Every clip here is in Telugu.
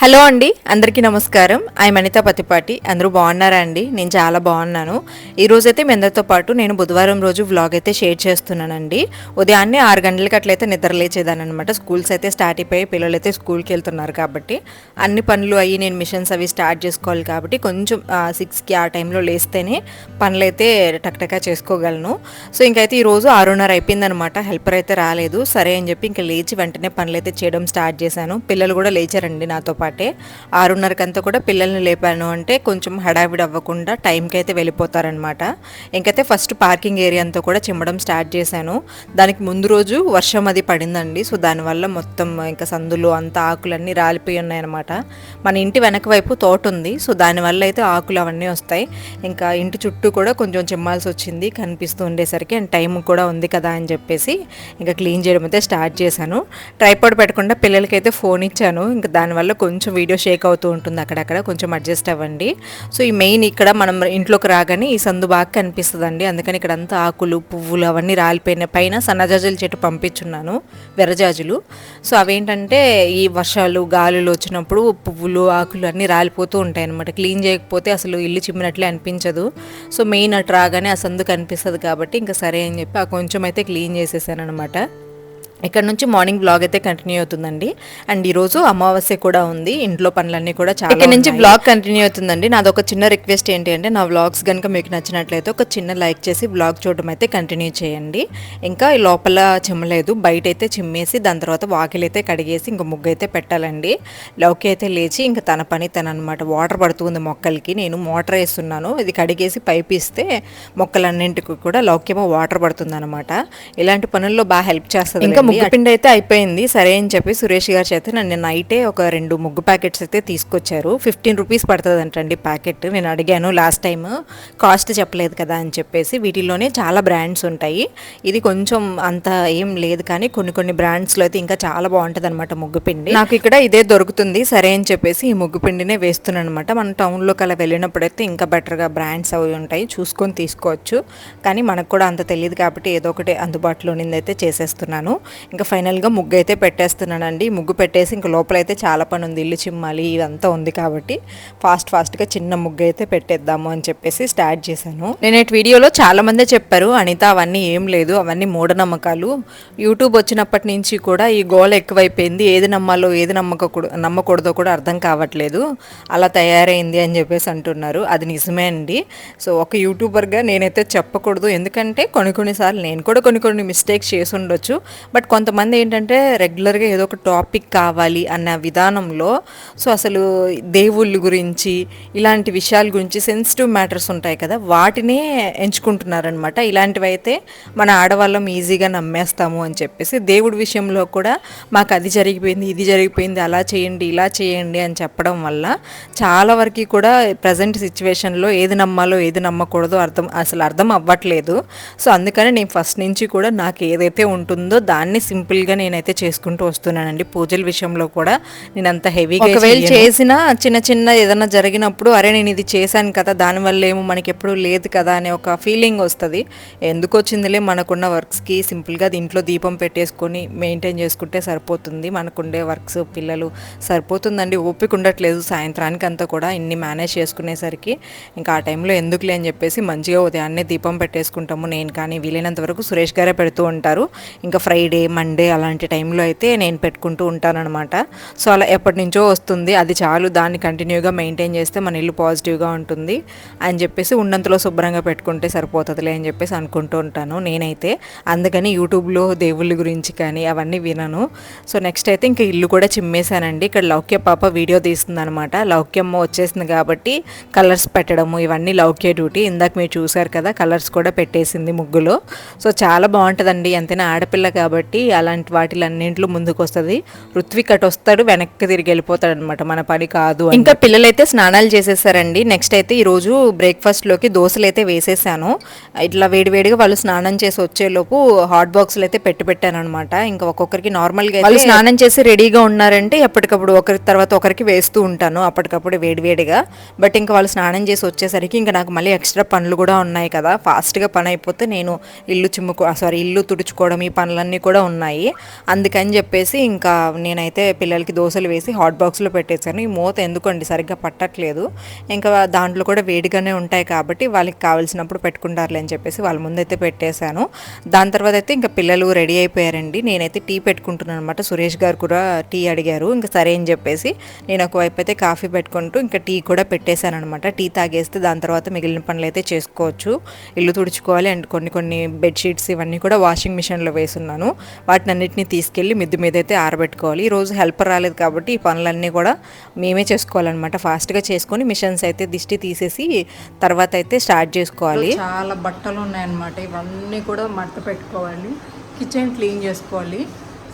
హలో అండి అందరికీ నమస్కారం. ఐ మనిత పతిపాటి. అందరూ బాగున్నారా అండి? నేను చాలా బాగున్నాను. ఈరోజైతే మీ అందరితో పాటు నేను బుధవారం రోజు వ్లాగ్ అయితే షేర్ చేస్తున్నానండి. ఉదయాన్నే ఆరు గంటలకి అట్లయితే నిద్ర లేచేదాన్ని స్కూల్స్ అయితే స్టార్ట్ అయిపోయి పిల్లలు అయితే స్కూల్కి వెళ్తున్నారు కాబట్టి అన్ని పనులు అయ్యి నేను మిషన్స్ అవి స్టార్ట్ చేసుకోవాలి కాబట్టి కొంచెం సిక్స్కి ఆ టైంలో లేస్తేనే పనులు అయితే టక్టకా చేసుకోగలను. సో ఇంకైతే ఈరోజు ఆరున్నర అయిపోయిందనమాట హెల్పర్ అయితే రాలేదు. సరే అని చెప్పి ఇంకా లేచి వెంటనే పనులు అయితే చేయడం స్టార్ట్ చేశాను. పిల్లలు కూడా లేచారండి నాతో పాటు ఆరున్నరకంతా కూడా పిల్లల్ని లేపాను అంటే కొంచెం హడావిడి అవ్వకుండా టైంకి అయితే వెళ్ళిపోతారనమాట. ఇంకైతే ఫస్ట్ పార్కింగ్ ఏరియా అంతా కూడా చిమ్మడం స్టార్ట్ చేశాను. దానికి ముందు రోజు వర్షం అది పడిందండి. సో దానివల్ల మొత్తం ఇంకా సందులు అంతా ఆకులన్నీ రాలిపోయి ఉన్నాయన్నమాట. మన ఇంటి వెనక వైపు తోట ఉంది. సో దానివల్ల అయితే ఆకులు అవన్నీ వస్తాయి. ఇంకా ఇంటి చుట్టూ కూడా కొంచెం చిమ్మాల్సి వచ్చింది. కనిపిస్తూ ఉండేసరికి అండ్ టైం కూడా ఉంది కదా అని చెప్పేసి ఇంకా క్లీన్ చేయడం అయితే స్టార్ట్ చేశాను. ట్రైపాడ్ పెట్టకుండా పిల్లలకైతే ఫోన్ ఇచ్చాను. ఇంకా దానివల్ల కొంచెం కొంచెం వీడియో షేక్ అవుతూ ఉంటుంది అక్కడక్కడ కొంచెం అడ్జస్ట్ అవ్వండి. సో ఈ మెయిన్ ఇక్కడ మనం ఇంట్లోకి రాగానే ఈ సందు బాగా కనిపిస్తుందండి. అందుకని ఇక్కడ అంతా ఆకులు పువ్వులు అవన్నీ రాలిపోయిన పైన సన్నజాజుల చెట్టు పంపించున్నాను వెరజాజులు సో అవేంటంటే ఈ వర్షాలు గాలులు వచ్చినప్పుడు పువ్వులు ఆకులు అన్నీ రాలిపోతూ ఉంటాయి అనమాట క్లీన్ చేయకపోతే అసలు ఇల్లు చిమ్మినట్లే అనిపించదు. సో మెయిన్ అటు రాగానే ఆ సందు కనిపిస్తుంది కాబట్టి ఇంకా సరే అని చెప్పి ఆ కొంచెం అయితే క్లీన్ చేసేసాను అనమాట ఇక్కడ నుంచి మార్నింగ్ బ్లాగ్ అయితే కంటిన్యూ అవుతుందండి. అండ్ ఈరోజు అమావాస్య కూడా ఉంది. ఇంట్లో పనులన్నీ కూడా చాలా ఇక్కడ నుంచి బ్లాగ్ కంటిన్యూ అవుతుందండి. నాది ఒక చిన్న రిక్వెస్ట్ ఏంటి అంటే నా వ్లాగ్స్ కనుక మీకు నచ్చినట్లయితే ఒక చిన్న లైక్ చేసి బ్లాగ్ చూడడం అయితే కంటిన్యూ చేయండి. ఇంకా ఈ లోపల చిమ్మలేదు బయట అయితే చిమ్మేసి దాని తర్వాత వాకిలి అయితే కడిగేసి ఇంకా ముగ్గు అయితే పెట్టాలండి. లౌకి అయితే లేచి ఇంకా తన పని తన అనమాట వాటర్ పడుతుంది మొక్కలకి. నేను మోటార్ వేస్తున్నాను. ఇది కడిగేసి పైప్ ఇస్తే మొక్కలన్నింటికి కూడా లౌక్యమో వాటర్ పడుతుంది అనమాట ఇలాంటి పనుల్లో బాగా హెల్ప్ చేస్తుంది ఇంకా ముగ్గు పిండి అయితే అయిపోయింది. సరే అని చెప్పి సురేష్ గారి చేత నన్ను నైటే ఒక రెండు ముగ్గు ప్యాకెట్స్ అయితే తీసుకొచ్చారు. ఫిఫ్టీన్ రూపీస్ పడుతుంది అంటండి ప్యాకెట్. నేను అడిగాను లాస్ట్ టైం కాస్ట్ చెప్పలేదు కదా అని చెప్పేసి వీటిలోనే చాలా బ్రాండ్స్ ఉంటాయి. ఇది కొంచెం అంత ఏం లేదు కానీ కొన్ని కొన్ని బ్రాండ్స్లో అయితే ఇంకా చాలా బాగుంటుంది అనమాట ముగ్గు పిండి నాకు ఇక్కడ ఇదే దొరుకుతుంది. సరే అని చెప్పేసి ఈ ముగ్గు పిండినే వేస్తున్నాను అనమాట మన టౌన్లోకి అలా వెళ్ళినప్పుడైతే ఇంకా బెటర్గా బ్రాండ్స్ అవి ఉంటాయి. చూసుకొని తీసుకోవచ్చు. కానీ మనకు కూడా అంత తెలియదు కాబట్టి ఏదో ఒకటి అందుబాటులో అయితే చేసేస్తున్నాను. ఇంకా ఫైనల్గా ముగ్గు అయితే పెట్టేస్తున్నానండి. ముగ్గు పెట్టేసి ఇంకా లోపలైతే చాలా పని ఉంది ఇల్లు చిమ్మాలి ఇదంతా ఉంది కాబట్టి ఫాస్ట్ ఫాస్ట్గా చిన్న ముగ్గు అయితే పెట్టేద్దాము అని చెప్పేసి స్టార్ట్ చేశాను. నేను వీడియోలో చాలా మందే చెప్పారు. అనిత అవన్నీ ఏం లేదు. అవన్నీ మూఢనమ్మకాలు. యూట్యూబ్ వచ్చినప్పటి నుంచి కూడా ఈ గోల ఎక్కువైపోయింది. ఏది నమ్మాలో ఏది నమ్మకూడదు నమ్మకూడదో కూడా అర్థం కావట్లేదు. అలా తయారైంది అని చెప్పేసి అంటున్నారు. అది నిజమే అండి. సో ఒక యూట్యూబర్గా నేనైతే చెప్పకూడదు. ఎందుకంటే కొన్ని కొన్నిసార్లు నేను కూడా కొన్ని కొన్ని మిస్టేక్స్ చేసి ఉండొచ్చు. బట్ కొంతమంది ఏంటంటే రెగ్యులర్గా ఏదో ఒక టాపిక్ కావాలి అన్న విధానంలో సో అసలు దేవుళ్ళ గురించి ఇలాంటి విషయాల గురించి సెన్సిటివ్ మ్యాటర్స్ ఉంటాయి కదా వాటినే ఎంచుకుంటున్నారనమాట ఇలాంటివి అయితే మన ఆడవాళ్ళం ఈజీగా నమ్మేస్తాము అని చెప్పేసి దేవుడి విషయంలో కూడా మాకు అది జరిగిపోయింది ఇది జరిగిపోయింది అలా చేయండి ఇలా చేయండి అని చెప్పడం వల్ల చాలా వరకు కూడా ప్రజెంట్ సిచ్యువేషన్లో ఏది నమ్మాలో ఏది నమ్మకూడదో అర్థం అసలు అర్థం అవ్వట్లేదు. సో అందుకని నేను ఫస్ట్ నుంచి కూడా నాకు ఏదైతే ఉంటుందో దాన్ని సింపుల్గా నేనైతే చేసుకుంటూ వస్తున్నానండి. పూజల విషయంలో కూడా నేను అంత హెవీగా ఒకవేళ చేసిన చిన్న చిన్న ఏదైనా జరిగినప్పుడు అరే నేను ఇది చేశాను కదా దానివల్ల ఏమో మనకి ఎప్పుడు లేదు కదా అనే ఒక ఫీలింగ్ వస్తుంది. ఎందుకు వచ్చిందిలే మనకున్న వర్క్స్కి సింపుల్గా ఇంట్లో దీపం పెట్టేసుకొని మెయింటైన్ చేసుకుంటే సరిపోతుంది. మనకుండే వర్క్స్ పిల్లలు సరిపోతుందండి. ఓపిక ఉండట్లేదు సాయంత్రానికి అంతా కూడా ఇన్ని మేనేజ్ చేసుకునేసరికి. ఇంకా ఆ టైంలో ఎందుకులే అని చెప్పేసి మంచిగా ఉదయాన్నే దీపం పెట్టేసుకుంటాము. నేను కానీ వీలైనంత వరకు సురేష్ గారే పెడుతూ ఉంటారు. ఇంకా ఫ్రైడే మండే అలాంటి టైంలో అయితే నేను పెట్టుకుంటూ ఉంటానన్నమాట. సో అలా ఎప్పటి నుంచో వస్తుంది. అది చాలు దాన్ని కంటిన్యూగా మెయింటైన్ చేస్తే మన ఇల్లు పాజిటివ్గా ఉంటుంది అని చెప్పేసి ఉన్నంతలో శుభ్రంగా పెట్టుకుంటే సరిపోతుందిలే అని చెప్పేసి అనుకుంటూ ఉంటాను నేనైతే. అందుకని యూట్యూబ్లో దేవుళ్ళ గురించి కానీ అవన్నీ వినను. సో నెక్స్ట్ అయితే ఇంకా ఇల్లు కూడా చిమ్మేశానండి. ఇక్కడ లౌక్య పాప వీడియో తీస్తుంది అనమాట లౌక్యమ్మ వచ్చేసింది కాబట్టి కలర్స్ పెట్టడము ఇవన్నీ లౌక్య డ్యూటీ ఇందాక మీరు చూసారు కదా కలర్స్ కూడా పెట్టేసింది ముగ్గులో. సో చాలా బాగుంటుందండి. ఎంతైనా ఆడపిల్ల కాబట్టి అలాంటి వాటిలన్నింటిలో ముందుకు వస్తుంది ఋత్విక్ అటు వస్తాడు వెనక్కి తిరిగి వెళ్ళిపోతాడు అనమాట మన పని కాదు ఇంకా పిల్లలైతే స్నానాలు చేసేసారండి. నెక్స్ట్ అయితే ఈరోజు బ్రేక్ఫాస్ట్లోకి దోశలు అయితే వేసేసాను. ఇట్లా వేడివేడిగా వాళ్ళు స్నానం చేసి వచ్చేలోపు హాట్ బాక్స్లు అయితే పెట్టి పెట్టాను అనమాట ఇంకా ఒక్కొక్కరికి నార్మల్గా వాళ్ళు స్నానం చేసి రెడీగా ఉన్నారంటే ఎప్పటికప్పుడు ఒకరి తర్వాత ఒకరికి వేస్తూ ఉంటాను అప్పటికప్పుడు వేడివేడిగా. బట్ ఇంకా వాళ్ళు స్నానం చేసి వచ్చేసరికి ఇంకా నాకు మళ్ళీ ఎక్స్ట్రా పనులు కూడా ఉన్నాయి కదా. ఫాస్ట్గా పని అయిపోతే నేను ఇల్లు చిమ్ముకో సారీ ఇల్లు తుడుచుకోవడం ఈ పనులన్నీ కూడా ఉన్నాయి. అందుకని చెప్పేసి ఇంకా నేనైతే పిల్లలకి దోశలు వేసి హాట్ బాక్స్లో పెట్టేశాను. ఈ మూత ఎందుకండి? సరిగ్గా పట్టట్లేదు. ఇంకా దాంట్లో కూడా వేడిగానే ఉంటాయి కాబట్టి వాళ్ళకి కావాల్సినప్పుడు పెట్టుకుంటారులే అని చెప్పేసి వాళ్ళ ముందైతే పెట్టేశాను. దాని తర్వాత అయితే ఇంకా పిల్లలు రెడీ అయిపోయారండి. నేనైతే టీ పెట్టుకుంటున్నాను అనమాట సురేష్ గారు కూడా టీ అడిగారు. ఇంకా సరే అని చెప్పేసి నేను ఒకవైపు అయితే కాఫీ పెట్టుకుంటూ ఇంకా టీ కూడా పెట్టేశాను అనమాట టీ తాగేస్తే దాని తర్వాత మిగిలిన పనులు అయితే చేసుకోవచ్చు. ఇల్లు తుడుచుకోవాలి అండ్ కొన్ని కొన్ని బెడ్షీట్స్ ఇవన్నీ కూడా వాషింగ్ మిషన్లో వేసున్నాను. వాటిని అన్నింటినీ తీసుకెళ్ళి మిద్దు మీద అయితే ఆరబెట్టుకోవాలి ఈరోజు హెల్పర్ రాలేదు కాబట్టి ఈ పనులన్నీ కూడా మేమే చేసుకోవాలన్నమాట. ఫాస్ట్గా చేసుకొని మిషన్స్ అయితే దిష్టి తీసేసి తర్వాత అయితే స్టార్ట్ చేసుకోవాలి. చాలా బట్టలు ఉన్నాయన్నమాట. ఇవన్నీ కూడా మడత పెట్టుకోవాలి. కిచెన్ క్లీన్ చేసుకోవాలి.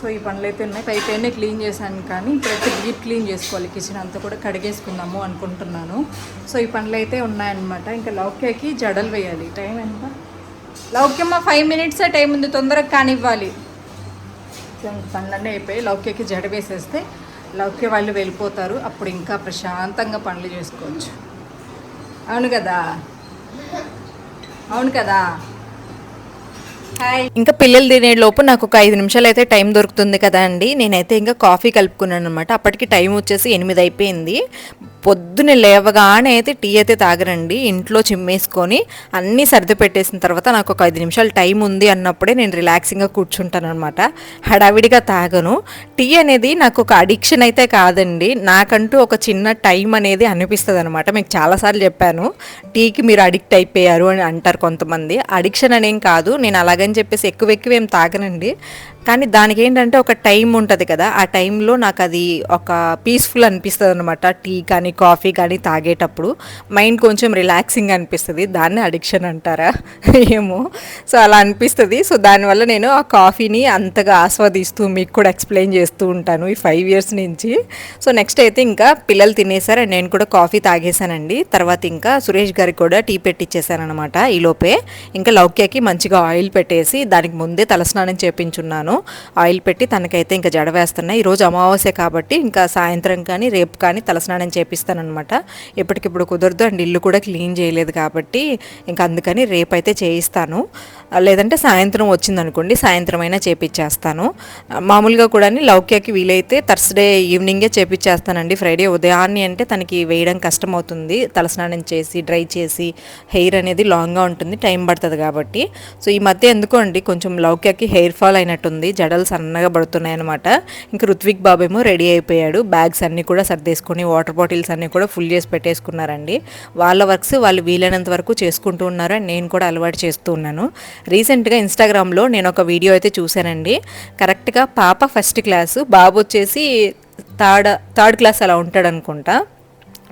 సో ఈ పనులు అయితే ఉన్నాయి పైపైనే క్లీన్ చేశాను కానీ ఇప్పుడైతే డీప్ క్లీన్ చేసుకోవాలి. కిచెన్ అంతా కూడా కడిగేసుకుందాము అనుకుంటున్నాను. సో ఈ పనులు అయితే ఉన్నాయన్నమాట. ఇంకా లౌక్యకి జడలు వేయాలి. టైం ఎంత? లౌక్యమ్మ ఫైవ్ మినిట్సే టైం ఉంది. తొందరగా కానివ్వాలి. లౌక్యం పనులన్నీ అయిపోయి లౌక్యకి జడ వేసేస్తే లౌక్య వాళ్ళు వెళ్ళిపోతారు. అప్పుడు ఇంకా ప్రశాంతంగా పనులు చేసుకోవచ్చు. అవును కదా? అవును కదా? హాయ్. ఇంకా పిల్లలు తినే లోపు నాకు ఒక ఐదు నిమిషాలు అయితే టైం దొరుకుతుంది కదా అండి. నేనైతే ఇంకా కాఫీ కలుపుకున్నాను అనమాట అప్పటికి టైం వచ్చేసి ఎనిమిది అయిపోయింది. పొద్దున్నే లేవగానే అయితే టీ అయితే తాగరండి ఇంట్లో చిమ్మేసుకొని అన్నీ సర్ది పెట్టేసిన తర్వాత నాకు ఒక ఐదు నిమిషాలు టైం ఉంది అన్నప్పుడే నేను రిలాక్సింగ్గా కూర్చుంటాను అనమాట హడావిడిగా తాగను. టీ అనేది నాకు ఒక అడిక్షన్ అయితే కాదండి. నాకంటూ ఒక చిన్న టైం అనేది అనిపిస్తుంది అనమాట మీకు చాలాసార్లు చెప్పాను. టీకి మీరు అడిక్ట్ అయిపోయారు అని అంటారు కొంతమంది. అడిక్షన్ అనేం కాదు. నేను అలాగని చెప్పేసి ఎక్కువ ఎక్కువ ఏం తాగనండి. కానీ దానికి ఏంటంటే ఒక టైం ఉంటుంది కదా ఆ టైంలో నాకు అది ఒక పీస్ఫుల్ అనిపిస్తుంది అనమాట టీ కానీ కాఫీ కానీ తాగేటప్పుడు మైండ్ కొంచెం రిలాక్సింగ్ అనిపిస్తుంది. దాన్ని అడిక్షన్ అంటారా? ఏమో. సో అలా అనిపిస్తుంది. సో దానివల్ల నేను ఆ కాఫీని అంతగా ఆస్వాదిస్తూ మీకు కూడా ఎక్స్ప్లెయిన్ చేస్తూ ఉంటాను ఈ ఫైవ్ ఇయర్స్ నుంచి. సో నెక్స్ట్ అయితే ఇంకా పిల్లలు తినేసారు అండ్ నేను కూడా కాఫీ తాగేశానండి. తర్వాత ఇంకా సురేష్ గారికి కూడా టీ పెట్టిచ్చేసాను అనమాట ఈలోపే. ఇంకా లౌక్యకి మంచిగా ఆయిల్ పెట్టేసి దానికి ముందే తలస్నానం చేపించున్నాను. ఆయిల్ పెట్టి తనకైతే ఇంకా జడ వేస్తున్నాయి ఈరోజు అమావాస్య కాబట్టి ఇంకా సాయంత్రం కానీ రేపు కానీ తలస్నానం చేపిస్తానమాట ఎప్పటికిప్పుడు కుదరదు. అండ్ ఇల్లు కూడా క్లీన్ చేయలేదు కాబట్టి ఇంకా అందుకని రేపైతే చేయిస్తాను. లేదంటే సాయంత్రం వచ్చిందనుకోండి సాయంత్రం అయినా చేపించేస్తాను మామూలుగా కూడా లౌక్యకి వీలైతే థర్స్డే ఈవినింగే చేపించేస్తానండి ఫ్రైడే ఉదయాన్నే అంటే తనకి వేయడం కష్టం అవుతుంది తలస్నానం చేసి డ్రై చేసి హెయిర్ అనేది లాంగ్గా ఉంటుంది. టైం పడుతుంది కాబట్టి. సో ఈ మధ్య ఎందుకో అండి కొంచెం లౌక్యకి హెయిర్ ఫాల్ అయినట్టుంది. జడలు సన్నగా పడుతున్నాయి అనమాట ఇంకా రుత్విక్ బాబు ఏమో రెడీ అయిపోయాడు. బ్యాగ్స్ అన్నీ కూడా సర్దేసుకొని వాటర్ బాటిల్స్ అన్నీ కూడా ఫుల్ చేసి పెట్టేసుకున్నారండి. వాళ్ళ వర్క్స్ వాళ్ళు వీలైనంత వరకు చేసుకుంటూ ఉన్నారు అండ్ నేను కూడా అలవాటు చేస్తూ ఉన్నాను. రీసెంట్గా ఇన్స్టాగ్రామ్లో నేను ఒక వీడియో అయితే చూశానండి. కరెక్ట్గా పాప ఫస్ట్ క్లాసు బాబు వచ్చేసి థర్డ్ థర్డ్ క్లాస్ అలా ఉంటాడు అనుకుంటా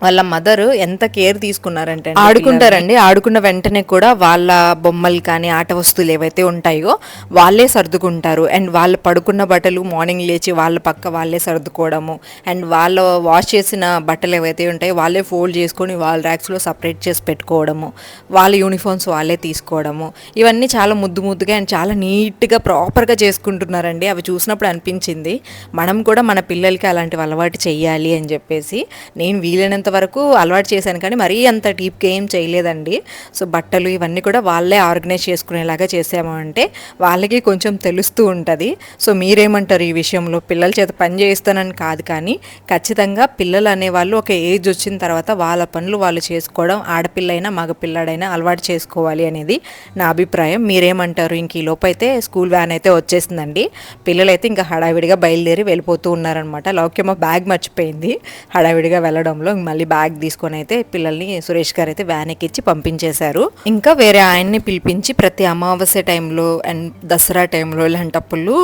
వాళ్ళ మదర్ ఎంత కేర్ తీసుకున్నారంటే ఆడుకుంటారండి. ఆడుకున్న వెంటనే కూడా వాళ్ళ బొమ్మలు కానీ ఆట వస్తువులు ఏవైతే ఉంటాయో వాళ్ళే సర్దుకుంటారు. అండ్ వాళ్ళు పడుకున్న బట్టలు మార్నింగ్ లేచి వాళ్ళ పక్క వాళ్ళే సర్దుకోవడము. అండ్ వాళ్ళ వాష్ చేసిన బట్టలు ఏవైతే ఉంటాయో వాళ్ళే ఫోల్డ్ చేసుకొని వాళ్ళ ర్యాక్స్లో సపరేట్ చేసి పెట్టుకోవడము. వాళ్ళ యూనిఫామ్స్ వాళ్ళే తీసుకోవడము. ఇవన్నీ చాలా ముద్దు ముద్దుగా అండ్ చాలా నీట్గా ప్రాపర్గా చేసుకుంటున్నారండి. అవి చూసినప్పుడు అనిపించింది. మనం కూడా మన పిల్లలకి అలాంటివి అలవాటు చేయాలి అని చెప్పేసి నేను వీలైనంత వరకు అలవాటు చేశాను కానీ మరీ అంత డీప్గా ఏం చేయలేదండి. సో బట్టలు ఇవన్నీ కూడా వాళ్ళే ఆర్గనైజ్ చేసుకునేలాగా చేసాము అంటే వాళ్ళకి కొంచెం తెలుస్తూ ఉంటుంది. సో మీరేమంటారు ఈ విషయంలో? పిల్లల చేత పని చేయిస్తానని కాదు కానీ ఖచ్చితంగా పిల్లలు అనేవాళ్ళు ఒక ఏజ్ వచ్చిన తర్వాత వాళ్ళ పనులు వాళ్ళు చేసుకోవడం ఆడపిల్లైనా మగపిల్లడైనా అలవాటు చేసుకోవాలి అనేది నా అభిప్రాయం. మీరేమంటారు? ఇంక ఈ లోపైతే అయితే స్కూల్ వ్యాన్ అయితే వచ్చేసిందండి. పిల్లలైతే ఇంకా హడావిడిగా బయలుదేరి వెళ్ళిపోతూ ఉన్నారనమాట లౌక్యమ్మ బ్యాగ్ మర్చిపోయింది హడావిడిగా వెళ్ళడంలో. మళ్ళీ బ్యాగ్ తీసుకొని అయితే పిల్లల్ని సురేష్ గారు అయితే వ్యాన్ ఎక్కించి పంపించేశారు. ఇంకా వేరే ఆయన్ని పిలిపించి ప్రతి అమావాస్య టైంలో అండ్ దసరా టైంలో ఇలాంటప్పుడు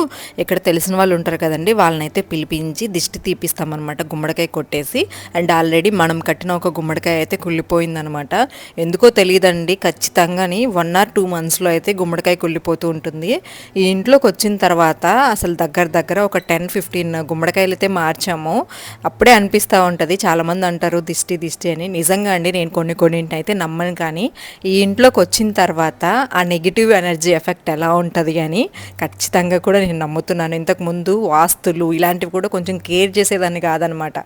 ఇక్కడ తెలిసిన వాళ్ళు ఉంటారు కదండి వాళ్ళని అయితే పిలిపించి దిష్టి తీపిస్తామన్నమాట గుమ్మడికాయ కొట్టేసి. అండ్ ఆల్రెడీ మనం కట్టిన ఒక గుమ్మడికాయ అయితే కుళ్ళిపోయిందనమాట ఎందుకో తెలియదండి ఖచ్చితంగాని వన్ ఆర్ టూ మంత్స్లో అయితే గుమ్మడికాయ కుళ్ళిపోతూ ఉంటుంది. ఈ ఇంట్లోకి వచ్చిన తర్వాత అసలు దగ్గర దగ్గర ఒక టెన్ ఫిఫ్టీన్ గుమ్మడికాయలు అయితే మార్చాము. అప్పుడే అనిపిస్తూ ఉంటుంది చాలామంది అంటారు దిష్టి దిష్టి అని నిజంగా అండి నేను కొన్ని కొన్నింటి అయితే నమ్మను కానీ ఈ ఇంట్లోకి వచ్చిన తర్వాత ఆ నెగిటివ్ ఎనర్జీ ఎఫెక్ట్ ఎలా ఉంటుంది అని ఖచ్చితంగా కూడా నేను నమ్ముతున్నాను. ఇంతకుముందు వాస్తులు ఇలాంటివి కూడా కొంచెం కేర్ చేసేదాన్ని కాదనమాట.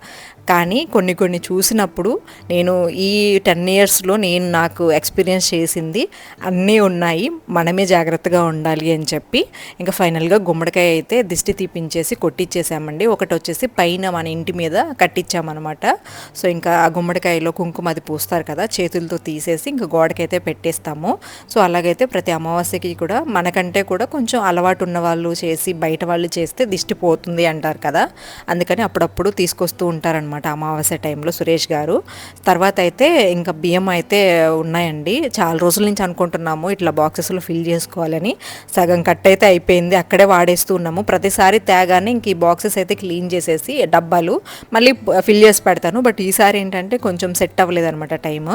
కానీ కొన్ని కొన్ని చూసినప్పుడు నేను ఈ టెన్ ఇయర్స్లో నేను నాకు ఎక్స్పీరియన్స్ చేసింది అన్నీ ఉన్నాయి. మనమే జాగ్రత్తగా ఉండాలి అని చెప్పి ఇంకా ఫైనల్గా గుమ్మడికాయ అయితే దిష్టి తీపించేసి కొట్టించేసామండి ఒకటి వచ్చేసి పైన మన ఇంటి మీద కట్టించామన్నమాట సో ఇంకా ఆ గుమ్మడికాయలో కుంకుమ అది పూస్తారు కదా చేతులతో తీసేసి ఇంకా గోడకైతే పెట్టేస్తాము. సో అలాగైతే ప్రతి అమావాస్యకి కూడా మనకంటే కూడా కొంచెం అలవాటు ఉన్న వాళ్ళు చేసి బయట వాళ్ళు చేస్తే దిష్టి పోతుంది అంటారు కదా. అందుకని అప్పుడప్పుడు తీసుకొస్తూ ఉంటారనమాట అమావాస్య టైంలో సురేష్ గారు. తర్వాత అయితే ఇంకా బియ్యం అయితే ఉన్నాయండి. చాలా రోజుల నుంచి అనుకుంటున్నాము ఇట్లా బాక్సెస్లో ఫిల్ చేసుకోవాలని. సగం కట్ అయితే అయిపోయింది అక్కడే వాడేస్తూ ఉన్నాము. ప్రతిసారి తేగానే ఇంక ఈ బాక్సెస్ అయితే క్లీన్ చేసేసి డబ్బాలు మళ్ళీ ఫిల్ చేసి పెడతాను. బట్ ఈసారి ఏంటంటే కొంచెం సెట్ అవ్వలేదు అనమాట టైం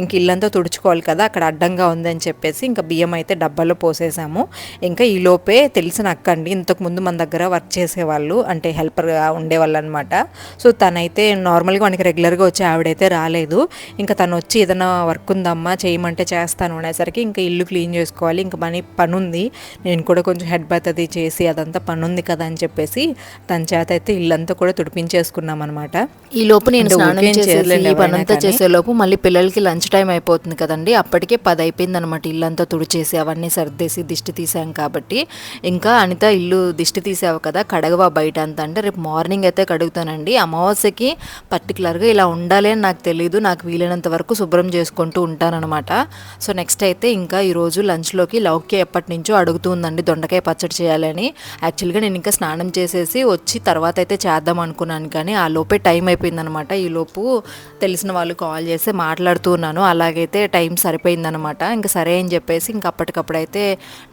ఇంక ఇల్లంతా తుడుచుకోవాలి కదా అక్కడ అడ్డంగా ఉందని చెప్పేసి ఇంకా బియ్యం అయితే డబ్బాలో పోసేసాము. ఇంకా ఈ లోపే తెలిసిన అక్క అండి ఇంతకు ముందు మన దగ్గర వర్క్ చేసేవాళ్ళు అంటే హెల్పర్గా ఉండేవాళ్ళు అనమాట సో తనైతే నార్మల్గా మనకి రెగ్యులర్గా వచ్చి ఆవిడైతే రాలేదు. ఇంకా తను వచ్చి ఏదైనా వర్క్ ఉందమ్మా చేయమంటే చేస్తాను అనేసరికి ఇంకా ఇల్లు క్లీన్ చేసుకోవాలి ఇంకా మనీ పని ఉంది నేను కూడా కొంచెం హెడ్ బాత్ అది చేసి అదంతా పని ఉంది కదా అని చెప్పేసి తన చేత అయితే ఇల్లంతా కూడా తుడిపించేసుకున్నాం అనమాట ఈ లోపు నేను స్నానం చేసేసి పనంతా కానీ. చేసే లోపు మళ్ళీ పిల్లలకి లంచ్ టైం అయిపోతుంది కదండి. అప్పటికే పది అయిపోయింది అనమాట ఇల్లంతా తుడిచేసి అవన్నీ సర్దేసి దిష్టి తీసాం కాబట్టి. ఇంకా అనిత ఇల్లు దిష్టి తీసావు కదా కడగవా బయట అంతా అంటే రేపు మార్నింగ్ అయితే కడుగుతానండి. అమావాస్యకి పర్టికులర్గా ఇలా ఉండాలి అని నాకు తెలియదు నాకు వీలైనంత వరకు శుభ్రం చేసుకుంటూ ఉంటానన్నమాట. సో నెక్స్ట్ అయితే ఇంకా ఈరోజు లంచ్లోకి లౌక్య ఎప్పటి నుంచో అడుగుతుందండి దొండకాయ పచ్చడి చేయాలని యాక్చువల్గా నేను ఇంకా స్నానం చేసేసి వచ్చి తర్వాత అయితే చేద్దాం అనుకున్నాను కానీ ఆ లోపే టైం అయిపోయిందనమాట ఈ లోపు తెలిసిన వాళ్ళు కాల్ చేసి మాట్లాడుతూ ఉన్నాను అలాగైతే టైం సరిపోయిందనమాట ఇంకా సరే అని చెప్పేసి ఇంకా అప్పటికప్పుడు అయితే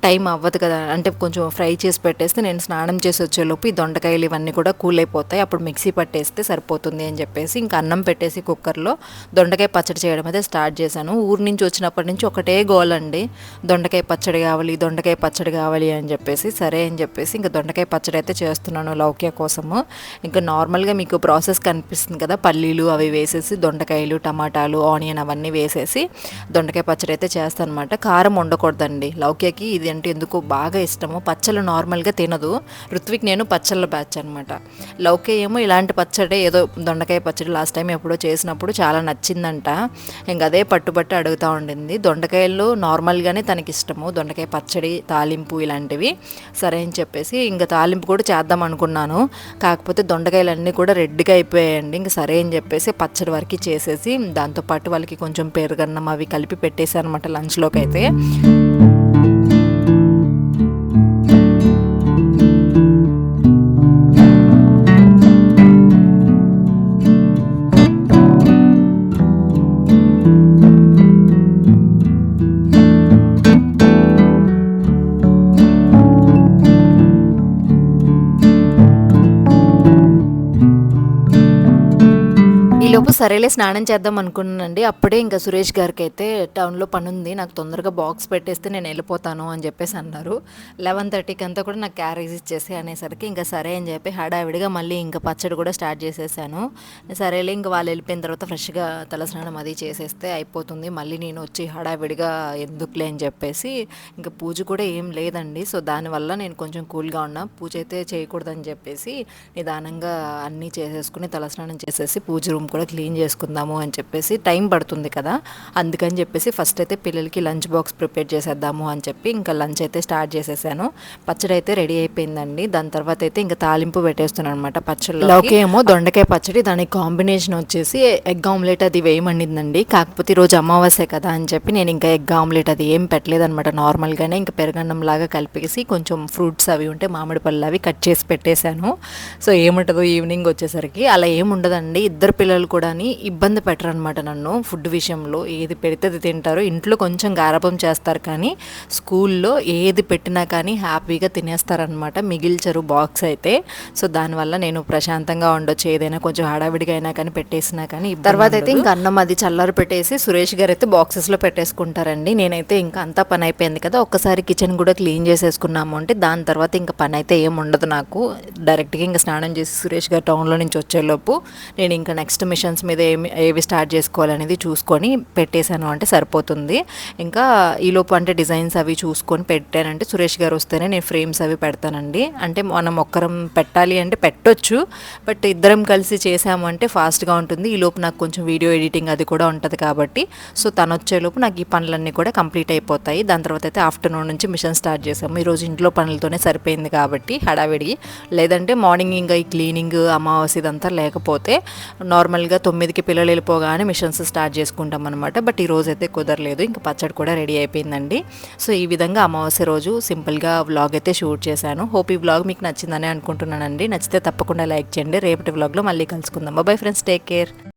టైం అవ్వదు కదా. అంటే కొంచెం ఫ్రై చేసి పెట్టేస్తే నేను స్నానం చేసి వచ్చేలోపు ఈ దొండకాయలు ఇవన్నీ కూడా కూల్ అయిపోతాయి అప్పుడు మిక్సీ పట్టేస్తే సరిపోతుంది అని చెప్పేసి ఇంకా అన్నం పెట్టేసి కుక్కర్లో దొండకాయ పచ్చడి చేయడం అయితే స్టార్ట్ చేశాను. ఊరు నుంచి వచ్చినప్పటి నుంచి ఒకటే గోల్ అండి. దొండకాయ పచ్చడి కావాలి దొండకాయ పచ్చడి కావాలి అని చెప్పేసి సరే అని చెప్పేసి ఇంకా దొండకాయ పచ్చడి అయితే చేస్తున్నాను లౌక్య కోసము. ఇంకా నార్మల్గా మీకు ప్రాసెస్ కనిపిస్తుంది కదా పల్లీలు అవి వేసేసి దొండకాయలు టమాటాలు ఆనియన్ అవన్నీ వేసేసి దొండకాయ పచ్చడి అయితే చేస్తాను అనమాట కారం ఉండకూడదండి లౌక్యకి ఇది అంటే ఎందుకు బాగా ఇష్టము. పచ్చళ్ళు నార్మల్గా తినదు. ఋత్విక్ నేను పచ్చళ్ళ బ్యాచ్ అనమాట. లౌక్య ఏమో ఇలాంటి పచ్చడి ఏదో దొండకాయ పచ్చడి లాస్ట్ టైం ఎప్పుడో చేసినప్పుడు చాలా నచ్చిందంట. ఇంకా అదే పట్టుబట్టి అడుగుతూ ఉండింది. దొండకాయలు నార్మల్గానే తనకి ఇష్టము. దొండకాయ పచ్చడి తాలింపు ఇలాంటివి. సరే అని చెప్పేసి ఇంకా తాలింపు కూడా చేద్దాం అనుకున్నాను. కాకపోతే దొండకాయలు అన్నీ కూడా రెడ్గా అయిపోయాయండి. ఇంకా సరే అని చెప్పేసి పచ్చడి వరకు చేసేసి దాంతోపాటు వాళ్ళకి కొంచెం పెరుగన్నం అవి కలిపి పెట్టేసి అనమాట లంచ్లోకి అయితే ఈలోపు సరేలే స్నానం చేద్దాం అనుకున్నానండి. అప్పుడే ఇంకా సురేష్ గారికి అయితే టౌన్లో పని ఉంది నాకు తొందరగా బాక్స్ పెట్టేస్తే నేను వెళ్ళిపోతాను అని చెప్పేసి అన్నారు. లెవెన్ థర్టీకి అంతా కూడా నాకు క్యారేజ్ ఇచ్చేసి అనేసరికి ఇంకా సరే అని చెప్పి హడావిడిగా మళ్ళీ ఇంకా పచ్చడి కూడా స్టార్ట్ చేసేసాను. సరేలే ఇంకా వాళ్ళు వెళ్ళిపోయిన తర్వాత ఫ్రెష్గా తలస్నానం అది చేసేస్తే అయిపోతుంది. మళ్ళీ నేను వచ్చి హడావిడిగా ఎందుకులే అని చెప్పేసి ఇంకా పూజ కూడా ఏం లేదండి. సో దానివల్ల నేను కొంచెం కూల్గా ఉన్నా. పూజ అయితే చేయకూడదని చెప్పేసి నిదానంగా అన్నీ చేసేసుకుని తలస్నానం చేసేసి పూజ రూమ్ కూడా క్లీన్ చేసుకుందాము అని చెప్పేసి టైం పడుతుంది కదా. అందుకని చెప్పేసి ఫస్ట్ అయితే పిల్లలకి లంచ్ బాక్స్ ప్రిపేర్ చేసేద్దాము అని చెప్పి ఇంకా లంచ్ అయితే స్టార్ట్ చేసేసాను. పచ్చడి అయితే రెడీ అయిపోయిందండి. దాని తర్వాత అయితే ఇంకా తాలింపు పెట్టేస్తున్నాను అనమాట పచ్చడిలో ఏమో దొండకాయ పచ్చడి దానికి కాంబినేషన్ వచ్చేసి ఎగ్ ఆమ్లెట్ అది వేయమండిందండి. కాకపోతే ఈరోజు అమావాస్య కదా అని చెప్పి నేను ఇంకా ఎగ్ ఆమ్లెట్ అది ఏం పెట్టలేదన్నమాట. నార్మల్గానే ఇంకా పెరగన్నం లాగా కలిపేసి కొంచెం ఫ్రూట్స్ అవి ఉంటే మామిడి పళ్ళు అవి కట్ చేసి పెట్టేశాను. సో ఏముంటుందో ఈవినింగ్ వచ్చేసరికి. అలా ఏముండదండి. ఇద్దరు పిల్లలు కూడా ఇబ్బంది పెట్టరనమాట నన్ను ఫుడ్ విషయంలో. ఏది పెడితే అది తింటారు. ఇంట్లో కొంచెం గారపం చేస్తారు కానీ స్కూల్లో ఏది పెట్టినా కానీ హ్యాపీగా తినేస్తారనమాట మిగిల్చరు బాక్స్ అయితే. సో దానివల్ల నేను ప్రశాంతంగా ఉండొచ్చు. ఏదైనా కొంచెం హడావిడిగా అయినా కానీ పెట్టేసినా కానీ తర్వాత అయితే ఇంకా అన్నం అది చల్లారి పెట్టేసి సురేష్ గారు అయితే బాక్సెస్లో పెట్టేసుకుంటారండి. నేనైతే ఇంకా అంతా పని అయిపోయింది కదా. ఒక్కసారి కిచెన్ కూడా క్లీన్ చేసేసుకున్నాము అంటే దాని తర్వాత ఇంకా పని అయితే ఏం ఉండదు నాకు. డైరెక్ట్గా ఇంకా స్నానం చేసి సురేష్ గారు టౌన్లో నుంచి వచ్చేలోపు నేను ఇంకా నెక్స్ట్ మిషన్స్ మీద ఏమి ఏవి స్టార్ట్ చేసుకోవాలనేది చూసుకొని పెట్టేశాను అంటే సరిపోతుంది. ఇంకా ఈలోపు అంటే డిజైన్స్ అవి చూసుకొని పెట్టానంటే సురేష్ గారు వస్తేనే నేను ఫ్రేమ్స్ అవి పెడతానండి. అంటే మనం ఒక్కరం పెట్టాలి అంటే పెట్టొచ్చు బట్ ఇద్దరం కలిసి చేసాము అంటే ఫాస్ట్గా ఉంటుంది. ఈలోపు నాకు కొంచెం వీడియో ఎడిటింగ్ అది కూడా ఉంటుంది కాబట్టి. సో తను వచ్చేలోపు నాకు ఈ పనులన్నీ కూడా కంప్లీట్ అయిపోతాయి. దాని తర్వాత అయితే ఆఫ్టర్నూన్ నుంచి మిషన్ స్టార్ట్ చేసాము ఈరోజు ఇంట్లో పనులతోనే సరిపోయింది కాబట్టి హడావిడి. లేదంటే మార్నింగ్ ఇంకా ఈ క్లీనింగ్ అమావాస్య ఇదంతా లేకపోతే నార్మల్గా తొమ్మిదికి పిల్లలు వెళ్ళిపోగానే మిషన్స్ స్టార్ట్ చేసుకుంటాం అనమాట బట్ ఈ రోజు అయితే కుదరలేదు. ఇంకా పచ్చడి కూడా రెడీ అయిపోయిందండి. సో ఈ విధంగా అమావాస్య రోజు సింపుల్గా వ్లాగ్ అయితే షూట్ చేశాను. హోప్ ఈ వ్లాగ్ మీకు నచ్చిందని అనుకుంటున్నానండి. నచ్చితే తప్పకుండా లైక్ చేయండి. రేపటి వ్లాగ్లో మళ్ళీ కలుసుకుందాం. Bye friends take care